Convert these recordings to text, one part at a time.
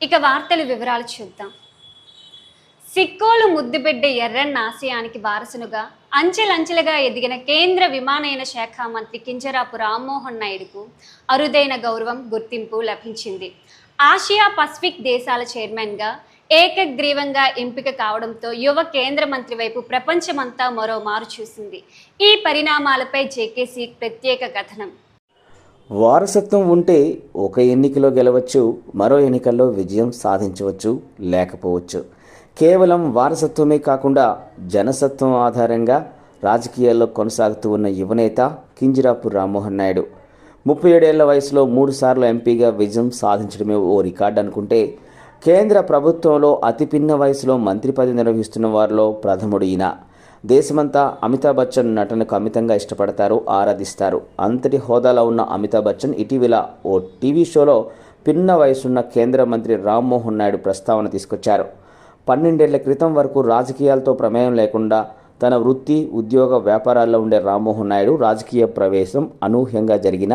ఇక వార్తల వివరాలు చూద్దాం. సిక్కోలు ముద్దుబిడ్డ ఎర్రన్న ఆశయానికి వారసునుగా అంచెలంచెలుగా ఎదిగిన కేంద్ర విమానయాన శాఖ మంత్రి కింజరాపు రామ్మోహన్ నాయుడుకు అరుదైన గౌరవం గుర్తింపు లభించింది. ఆసియా పసిఫిక్ దేశాల చైర్మన్గా ఏకగ్రీవంగా ఎంపిక కావడంతో యువ కేంద్ర మంత్రి వైపు ప్రపంచమంతా మరో మారు చూసింది. ఈ పరిణామాలపై జేకేసీ ప్రత్యేక కథనం. వారసత్వం ఉంటే ఒక ఎన్నికలో గెలవచ్చు మరో ఎన్నికల్లో విజయం సాధించవచ్చు లేకపోవచ్చు. కేవలం వారసత్వమే కాకుండా జనసత్వం ఆధారంగా రాజకీయాల్లో కొనసాగుతూ ఉన్న యువనేత కింజరాపు రామ్మోహన్ నాయుడు. ముప్పై ఏడేళ్ళ వయసులో మూడుసార్లు ఎంపీగా విజయం సాధించడమే ఓ రికార్డు అనుకుంటే కేంద్ర ప్రభుత్వంలో అతి పిన్న వయసులో మంత్రి పదవి నిర్వహిస్తున్న వారిలో ప్రథముడు ఈయన. దేశమంతా అమితాబ్ బచ్చన్ నటనకు అమితంగా ఇష్టపడతారు ఆరాధిస్తారు. అంతటి హోదాలో ఉన్న అమితాబ్ బచ్చన్ ఇటీవల ఓ టీవీ షోలో పిన్న వయసున్న కేంద్ర మంత్రి రామ్మోహన్ నాయుడు ప్రస్తావన తీసుకొచ్చారు. పన్నెండేళ్ళ క్రితం వరకు రాజకీయాలతో ప్రమేయం లేకుండా తన వృత్తి ఉద్యోగ వ్యాపారాల్లో ఉండే రామ్మోహన్ నాయుడు రాజకీయ ప్రవేశం అనూహ్యంగా జరిగిన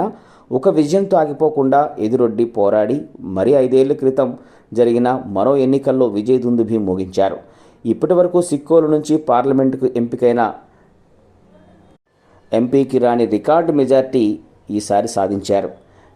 ఒక విజయంతో ఆగిపోకుండా ఎదురొడ్డి పోరాడి మరి ఐదేళ్ళ క్రితం జరిగిన మరో ఎన్నికల్లో విజయ దుందుభి ముగించారు. ఇప్పటి వరకు సిక్కోలు నుంచి పార్లమెంటుకు ఎంపికైన ఎంపీకి రాని రికార్డు మెజార్టీ ఈసారి సాధించారు.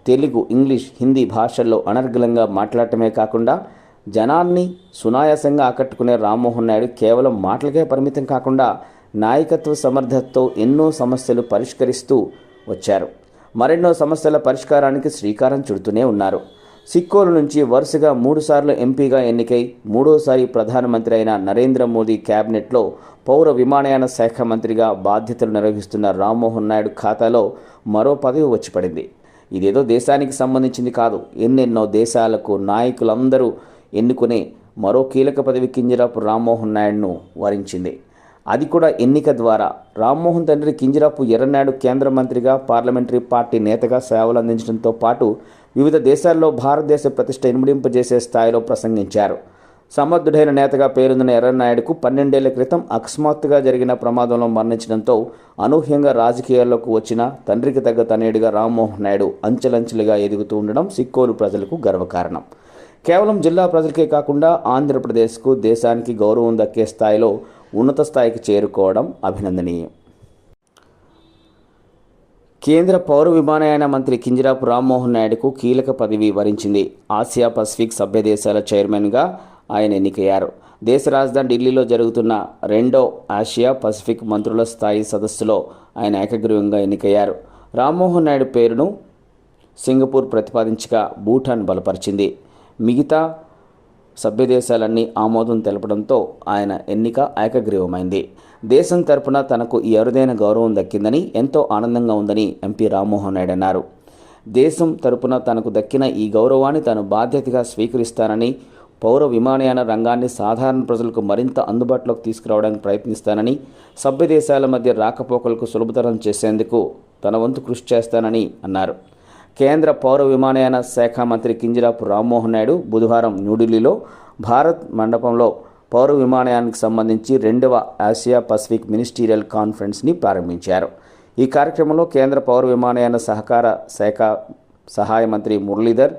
తెలుగు ఇంగ్లీష్ హిందీ భాషల్లో అనర్గలంగా మాట్లాడటమే కాకుండా జనాన్ని సునాయాసంగా ఆకట్టుకునే రామ్మోహన్ నాయుడు కేవలం మాటలకే పరిమితం కాకుండా నాయకత్వ సమర్థతతో ఎన్నో సమస్యలు పరిష్కరిస్తూ వచ్చారు. మరెన్నో సమస్యల పరిష్కారానికి శ్రీకారం చుడుతూనే ఉన్నారు. సిక్కోలు నుంచి వరుసగా మూడుసార్లు ఎంపీగా ఎన్నికై మూడోసారి ప్రధానమంత్రి అయిన నరేంద్ర మోదీ క్యాబినెట్లో పౌర విమానయాన శాఖ మంత్రిగా బాధ్యతలు నిర్వహిస్తున్న రామ్మోహన్ నాయుడు ఖాతాలో మరో పదవి వచ్చి పడింది ఇదేదో దేశానికి సంబంధించింది కాదు. ఎన్నెన్నో దేశాలకు నాయకులందరూ ఎన్నుకునే మరో కీలక పదవి కింజరాపు రామ్మోహన్ నాయుడును వరించింది. అది కూడా ఎన్నిక ద్వారా. రామ్మోహన్ తండ్రి కింజరాపు ఎర్రనాయుడు కేంద్ర మంత్రిగా పార్లమెంటరీ పార్టీ నేతగా సేవలు అందించడంతో పాటు వివిధ దేశాల్లో భారతదేశ ప్రతిష్ట ఇనుమడింపజేసే స్థాయిలో ప్రసంగించారు. సమర్థుడైన నేతగా పేరొందిన ఎర్రనాయుడుకు పన్నెండేళ్ళ క్రితం అకస్మాత్తుగా జరిగిన ప్రమాదంలో మరణించడంతో అనూహ్యంగా రాజకీయాల్లోకి వచ్చిన తండ్రికి తగ్గ తనయుడిగా రామ్మోహన్ నాయుడు అంచెలంచెలుగా ఎదుగుతూ ఉండడం సిక్కోలు ప్రజలకు గర్వకారణం. కేవలం జిల్లా ప్రజలకే కాకుండా ఆంధ్రప్రదేశ్కు దేశానికి గౌరవం దక్కే స్థాయిలో ఉన్నత స్థాయికి చేరుకోవడం అభినందనీయం. కేంద్ర పౌర విమానయాన మంత్రి కింజరాపు రామ్మోహన్ నాయుడుకు కీలక పదవి వరించింది. ఆసియా పసిఫిక్ సభ్య దేశాల చైర్మన్గా ఆయన ఎన్నికయ్యారు. దేశ రాజధాని ఢిల్లీలో జరుగుతున్న రెండో ఆసియా పసిఫిక్ మంత్రుల స్థాయి సదస్సులో ఆయన ఏకగ్రీవంగా ఎన్నికయ్యారు. రామ్మోహన్ నాయుడు పేరును సింగపూర్ ప్రతిపాదించగా భూటాన్ బలపరిచింది. మిగతా సభ్యదేశాలన్నీ ఆమోదం తెలపడంతో ఆయన ఎన్నిక ఏకగ్రీవమైంది. దేశం తరపున తనకు ఈ అరుదైన గౌరవం దక్కిందని ఎంతో ఆనందంగా ఉందని ఎంపీ రామ్మోహన్ నాయుడు అన్నారు. దేశం తరపున తనకు దక్కిన ఈ గౌరవాన్ని తాను బాధ్యతగా స్వీకరిస్తానని పౌర విమానయాన రంగాన్ని సాధారణ ప్రజలకు మరింత అందుబాటులోకి తీసుకురావడానికి ప్రయత్నిస్తానని సభ్యదేశాల మధ్య రాకపోకలకు సులభతరం చేసేందుకు తన వంతు కృషి చేస్తానని అన్నారు. కేంద్ర పౌర విమానయాన శాఖ మంత్రి కింజరాపు రామ్మోహన్ నాయుడు బుధవారం న్యూఢిల్లీలో భారత్ మండపంలో పౌర విమానయానికి సంబంధించి రెండవ ఆసియా పసిఫిక్ మినిస్టీరియల్ కాన్ఫరెన్స్ని ప్రారంభించారు. ఈ కార్యక్రమంలో కేంద్ర పౌర విమానయాన సహకార శాఖ సహాయ మంత్రి Muralidhar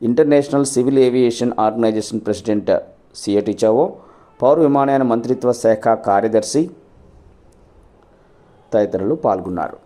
international civil aviation organisation president సియటి చావో పౌర విమానయాన మంత్రిత్వ శాఖ కార్యదర్శి తదితరులు పాల్గొన్నారు.